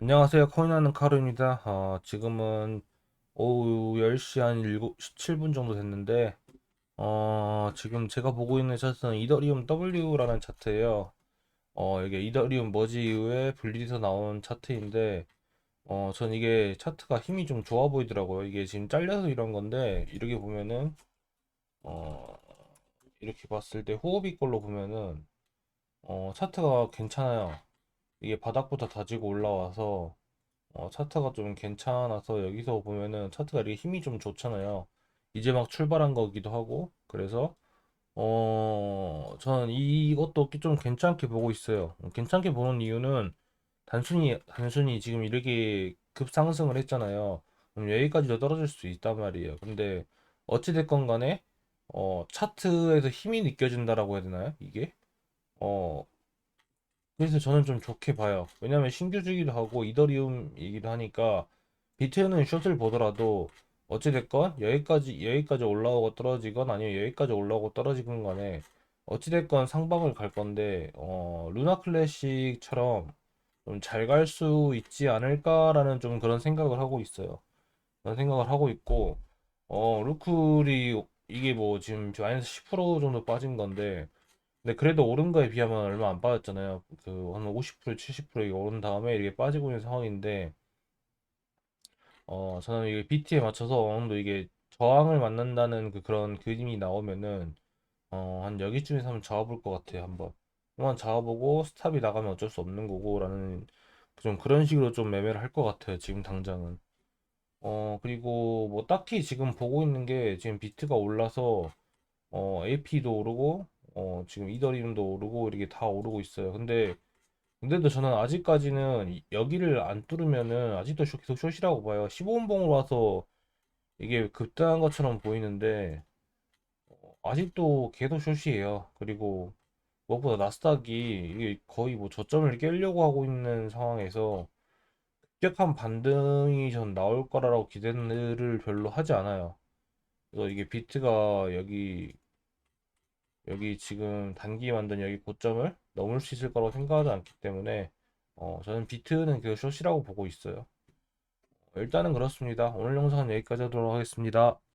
안녕하세요. 코인하는 카루입니다. 어, 지금은 오후 10시 한 7, 17분 정도 됐는데, 어, 지금 제가 보고 있는 차트는 이더리움 W라는 차트예요. 어, 이게 이더리움 머지 이후에 분리돼서 나온 차트인데, 어, 전 이게 차트가 힘이 좀 좋아 보이더라고요. 이게 지금 잘려서 이런 건데, 이렇게 보면은, 어, 이렇게 봤을 때 호흡이 걸로 보면은, 어, 차트가 괜찮아요. 이게 바닥부터 다지고 올라와서, 어, 차트가 좀 괜찮아서 여기서 보면은 차트가 이렇게 힘이 좀 좋잖아요. 이제 막 출발한 거기도 하고 그래서 어 저는 이것도 좀 괜찮게 보고 있어요. 어, 괜찮게 보는 이유는 단순히 단순히 지금 이렇게 급상승을 했잖아요. 그럼 여기까지도 떨어질 수 있단 말이에요. 근데 어찌 됐건 간에 어 차트에서 힘이 느껴진다라고 해야 되나요? 이게 어 그래서 저는 좀 좋게 봐요. 왜냐면 신규주기도 하고 이더리움이기도 하니까 비트는 숏을 보더라도 어찌됐건 여기까지 여기까지 올라오고 떨어지건 아니면 여기까지 올라오고 떨어지건 간에 어찌됐건 상방을 갈 건데 어, 루나 클래식처럼 좀 잘 갈 수 있지 않을까라는 좀 그런 생각을 하고 있어요. 그런 생각을 하고 있고 어 루클이 이게 뭐 지금 마이너스 10% 정도 빠진 건데 근데 그래도 오른 거에 비하면 얼마 안 빠졌잖아요. 그 한 50% 70% 오른 다음에 이렇게 빠지고 있는 상황인데 어 저는 이게 BT에 맞춰서 어느 정도 이게 저항을 만난다는 그 그런 그림이 나오면은 어 한 여기쯤에서 한번 잡아볼 것 같아요. 한번 한번 잡아보고 스탑이 나가면 어쩔 수 없는 거고라는 좀 그런 식으로 좀 매매를 할 것 같아요. 지금 당장은. 어 그리고 뭐 딱히 지금 보고 있는 게 지금 비트가 올라서 어 AP도 오르고 어 지금 이더리움도 오르고 이렇게 다 오르고 있어요. 근데 근데도 저는 아직까지는 이- 여기를 안 뚫으면은 아직도 쇼- 계속 숏이라고 봐요. 15분봉으로 와서 이게 급등한 것처럼 보이는데 어, 아직도 계속 숏이에요. 그리고 무엇보다 나스닥이 이게 거의 뭐 저점을 깨려고 하고 있는 상황에서 급격한 반등이 전 나올 거라고 기대를 별로 하지 않아요. 그래서 이게 비트가 여기 여기 지금 단기 만든 여기 고점을 넘을 수 있을 거라고 생각하지 않기 때문에 어, 저는 비트는 그 숏이라고 보고 있어요. 일단은 그렇습니다. 오늘 영상은 여기까지 하도록 하겠습니다.